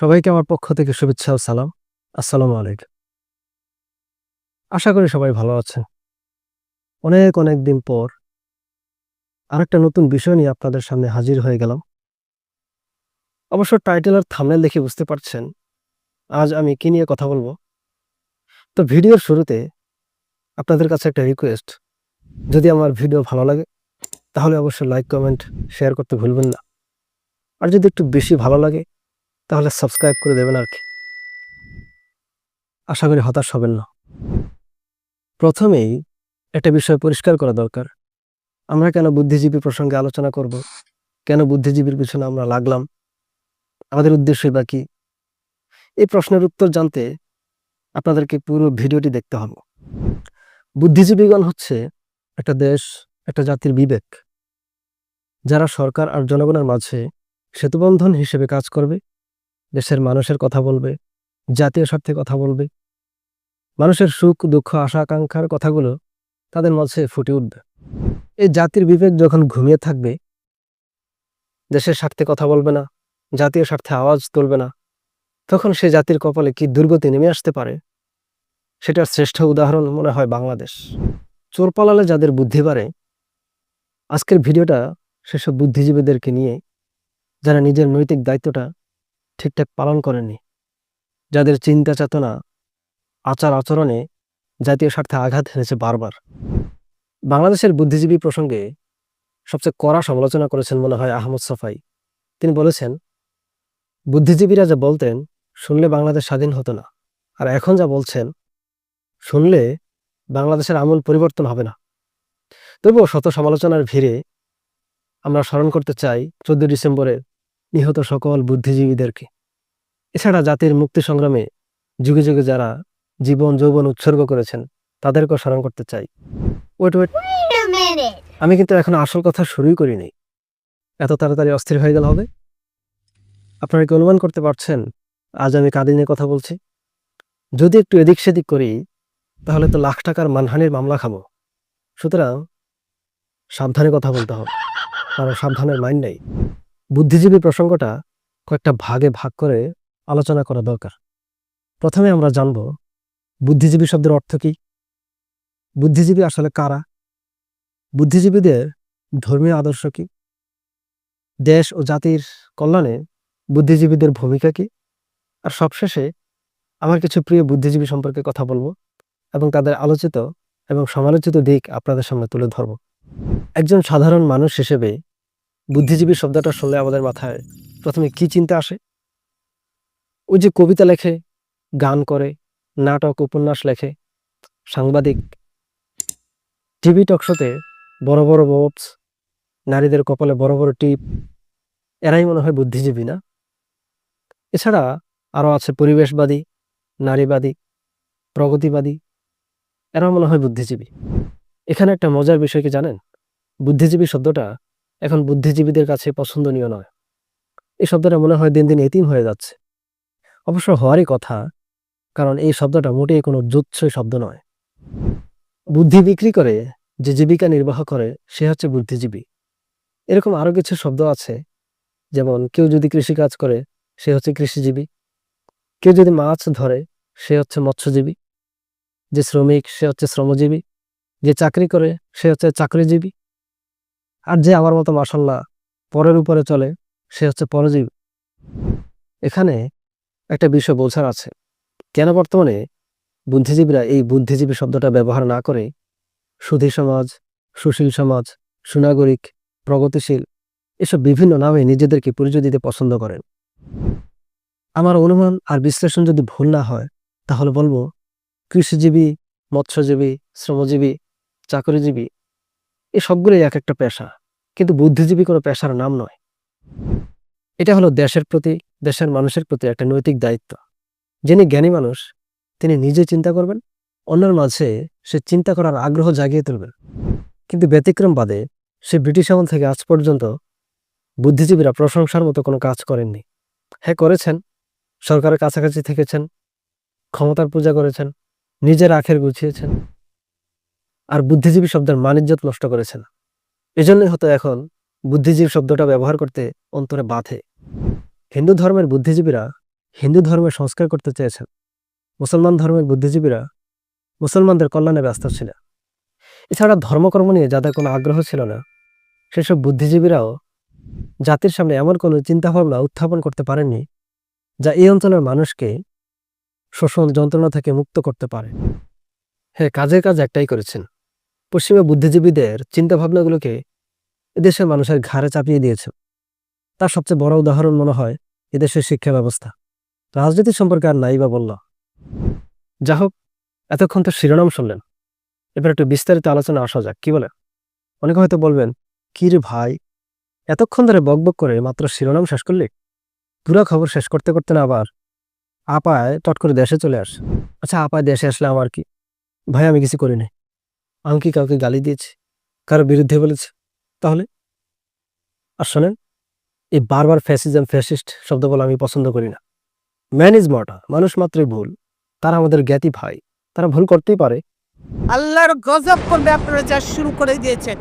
সবাইকে আমার পক্ষ থেকে শুভেচ্ছা ও সালাম। আসসালামু আলাইকুম। আশা করি সবাই ভালো আছেন। অনেক অনেক দিন পর আরেকটা নতুন বিষয় নিয়ে আপনাদের সামনে হাজির হয়ে গেলাম। অবশ্য টাইটেল আর থামনেল দেখে বুঝতে পারছেন, আজ আমি কি নিয়ে কথা বলব। তো ভিডিওর শুরুতে আপনাদের কাছে একটা রিকোয়েস্ট যদি আমার ভিডিও ভালো লাগে, তাহলে অবশ্যই লাইক কমেন্ট শেয়ার করতে ভুলবেন না। আর যদি একটু বেশি ভালো লাগে তাহলে সাবস্ক্রাইব করে দেবেন আর কি। আশা করি হতাশ হবেন না। প্রথমেই একটা বিষয় পরিষ্কার করা দরকার। আমরা কেন বুদ্ধিজীবী প্রসঙ্গে আলোচনা করব? কেন বুদ্ধিজীবীর পিছনে আমরা লাগলাম? আমাদের উদ্দেশ্যই বা কি? এই প্রশ্নের উত্তর জানতে আপনাদেরকে পুরো ভিডিওটি দেখতে হবে। বুদ্ধিজীবীগণ হচ্ছে একটা দেশ, একটা জাতির বিবেক। যারা সরকার আর জনগণের মাঝে সেতুবন্ধন হিসেবে কাজ করবে দেশের মানুষের কথা বলবে, জাতীয় স্বার্থে কথা বলবে। মানুষের সুখ, দুঃখ, আশা, আকাঙ্ক্ষার কথাগুলো তাদের মাঝে ফুটে উঠবে। এই জাতির বিবেক যখন ঘুমিয়ে থাকবে, দেশের স্বার্থে কথা বলবে না, জাতীয় স্বার্থে আওয়াজ তুলবে না, তখন সে জাতির কপালে কি দুর্গতি নেমে আসতে পারে? সেটার শ্রেষ্ঠ উদাহরণ মনে হয় বাংলাদেশ। চোর পালালে যাদের বুদ্ধি বাড়ে, আজকের ভিডিওটা সেসব বুদ্ধিজীবীদেরকে নিয়ে, যারা নিজের নৈতিক দায়িত্বটা ঠিকঠাক পালন করেননি। যাদের চিন্তা চেতনা, আচার আচরণে জাতীয় স্বার্থে আঘাত হেনেছে বারবার। বাংলাদেশের বুদ্ধিজীবী প্রসঙ্গে সবচেয়ে কড়া সমালোচনা করেছেন মনে হয় আহমদ সফাই। তিনি বলেছেন, বুদ্ধিজীবীরা যা বলতেন শুনলে বাংলাদেশ স্বাধীন হতো না। আর এখন যা বলছেন শুনলে বাংলাদেশের আমূল পরিবর্তন হবে না। তবুও শত সমালোচনার ভিড়ে আমরা স্মরণ করতে চাই চোদ্দ ডিসেম্বরের নিহত সকল বুদ্ধিজীবীদেরকে। এছাড়া জাতির মুক্তি সংগ্রামে যুগে যুগে যারা জীবন যৌবন উৎসর্গ করেছেন তাদেরকেও স্মরণ করতে চাই। Wait wait. আমি কিন্তু এখন আসল কথা শুরুই করিনি। এত তাড়াতাড়ি অস্থির হয়ে গেল হবে? আপনারা কি অনুমান করতে পারছেন? আজ আমি কাঁদি নিয়ে কথা বলছি। যদি একটু এদিক সেদিক করি তাহলে তো লাখ টাকার মানহানির মামলা খাব। সুতরাং সাবধানে কথা বলতে হবে। কারণ সাবধানের মাইন্ড নেই। বুদ্ধিজীবী প্রসঙ্গটা কয়েকটা ভাগে ভাগ করে আলোচনা করা দরকার। প্রথমে আমরা জানব, বুদ্ধিজীবী শব্দের অর্থ কী? বুদ্ধিজীবী আসলে কারা? বুদ্ধিজীবীদের ধর্মীয় আদর্শ কী? দেশ ও জাতির কল্যাণে বুদ্ধিজীবীদের ভূমিকা কী? আর সবশেষে আমার কিছু প্রিয় বুদ্ধিজীবী সম্পর্কে কথা বলব এবং তাদের আলোচিত এবং সমালোচিত দিক আপনাদের সামনে তুলে ধরব। একজন সাধারণ মানুষ হিসেবে বুদ্ধিজীবী শব্দটা শুনলে আমাদের মাথায় প্রথমে কি চিন্তা আসে? ওই যে কবিতা লেখে, গান করে, নাটক, উপন্যাস লেখে, সাংবাদিক। টিভি টকশোতে বড় বড় ববস, নারীদের কপালে বড় বড় টিপ, এরাই মনে হয় বুদ্ধিজীবী, না? এছাড়া আরও আছে পরিবেশবাদী, নারীবাদী, প্রগতিবাদী, এরাও মনে হয় বুদ্ধিজীবী। এখানে একটা মজার বিষয় কি জানেন? বুদ্ধিজীবী শব্দটা এখন বুদ্ধিজীবীদের কাছে পছন্দনীয় নয়। এই শব্দটা মনে হয় দিন দিন এতিম হয়ে যাচ্ছে। অবশ্য হওয়ারই কথা, কারণ এই শব্দটা মোটেই কোনো জুৎসই শব্দ নয়। বুদ্ধি বিক্রি করে, যে জীবিকা নির্বাহ করে, সে হচ্ছে বুদ্ধিজীবী। এরকম আরও কিছু শব্দ আছে, যেমন কেউ যদি কৃষিকাজ করে, সে হচ্ছে কৃষিজীবী। কেউ যদি মাছ ধরে, সে হচ্ছে মৎস্যজীবী। যে শ্রমিক, সে হচ্ছে শ্রমজীবী। যে চাকরি করে, সে হচ্ছে চাকরিজীবী। আর যে আমার মতো মাসাল্লাহ পরের উপরে চলে, সে হচ্ছে পরজীবী। এখানে একটা বিষয় বোঝার আছে। কেন বর্তমানে বুদ্ধিজীবীরা এই বুদ্ধিজীবী শব্দটা ব্যবহার না করে? সুধী সমাজ, সুশীল সমাজ, সুনাগরিক, প্রগতিশীল, এসব বিভিন্ন নামে নিজেদেরকে পরিচয় দিতে পছন্দ করেন। আমার অনুমান আর বিশ্লেষণ যদি ভুল না হয়, তাহলে বলব কৃষিজীবী, মৎস্যজীবী, শ্রমজীবী, চাকরিজীবী এই এক একটা পেশা, কিন্তু বুদ্ধিজীবী কোনো পেশার নাম নয়। এটা হলো দেশের প্রতি, দেশের মানুষের প্রতি একটা নৈতিক দায়িত্ব। যিনি জ্ঞানী মানুষ, তিনি নিজে চিন্তা করবেন, অন্যের মাঝে সে চিন্তা করার আগ্রহ জাগিয়ে তুলবেন। কিন্তু ব্যতিক্রম বাদে সে ব্রিটিশ আমল থেকে আজ পর্যন্ত বুদ্ধিজীবীরা প্রশংসার মতো কোনো কাজ করেননি। হ্যাঁ করেছেন। সরকারের কাছাকাছি থেকেছেন, ক্ষমতার পূজা করেছেন, নিজের আখের গুছিয়েছেন। আর বুদ্ধিজীবী শব্দের মানিজ্যত নষ্ট করেছেন এজন্যই হয়তো এখন বুদ্ধিজীবী শব্দটা ব্যবহার করতে অন্তরে বাধে। হিন্দু ধর্মের বুদ্ধিজীবীরা হিন্দু ধর্মের সংস্কার করতে চেয়েছেন। মুসলমান ধর্মের বুদ্ধিজীবীরা মুসলমানদের কল্যাণে ব্যস্ত ছিল এছাড়া ধর্মকর্ম নিয়ে যাদের কোনো আগ্রহ ছিল না, সেসব বুদ্ধিজীবীরাও জাতির সামনে এমন কোনো চিন্তাভাবনা উত্থাপন করতে পারেননি যা এই অঞ্চলের মানুষকে শোষণ যন্ত্রণা থেকে মুক্ত করতে পারে। হ্যাঁ কাজের কাজ একটাই করেছেন। পশ্চিমা বুদ্ধিজীবীদের চিন্তাভাবনাগুলোকে এদেশের মানুষের ঘাড়ে চাপিয়ে দিয়েছেন তার সবচেয়ে বড় উদাহরণ মনে হয় এদেশের শিক্ষা ব্যবস্থা। রাজনীতি সম্পর্কে আর নাই বা বলল। যা হোক, এতক্ষণ তো শিরোনাম শুনলেন। এবার একটু বিস্তারিত আলোচনা আসা যাক, কি বলে অনেকে হয়তো বলবেন, কি রে ভাই? এতক্ষণ ধরে বকবক করে মাত্র শিরোনাম শেষ করলি? পুরো খবর শেষ করতে করতে না আবার আপায় টট করে দেশে চলে আস। আচ্ছা আপায় দেশে আসলে আমার কি? ভাই, আমি কিছু করিনি। আমি কি কাউকে গালি দিয়েছি? কারও বিরুদ্ধে বলেছে? তাহলে? আর শোনেন, এই বারবার ফ্যাসিজম ফ্যাসিস্ট শব্দ বলে আমি পছন্দ করি না। ম্যান ইজ মর্টার মানুষ মাত্রই ভুল। তারা আমাদের জ্ঞাতি ভাই, তারা ভুল করতেই পারে। আল্লাহর গজব করবে আপনারা যা শুরু করে দিয়েছেন।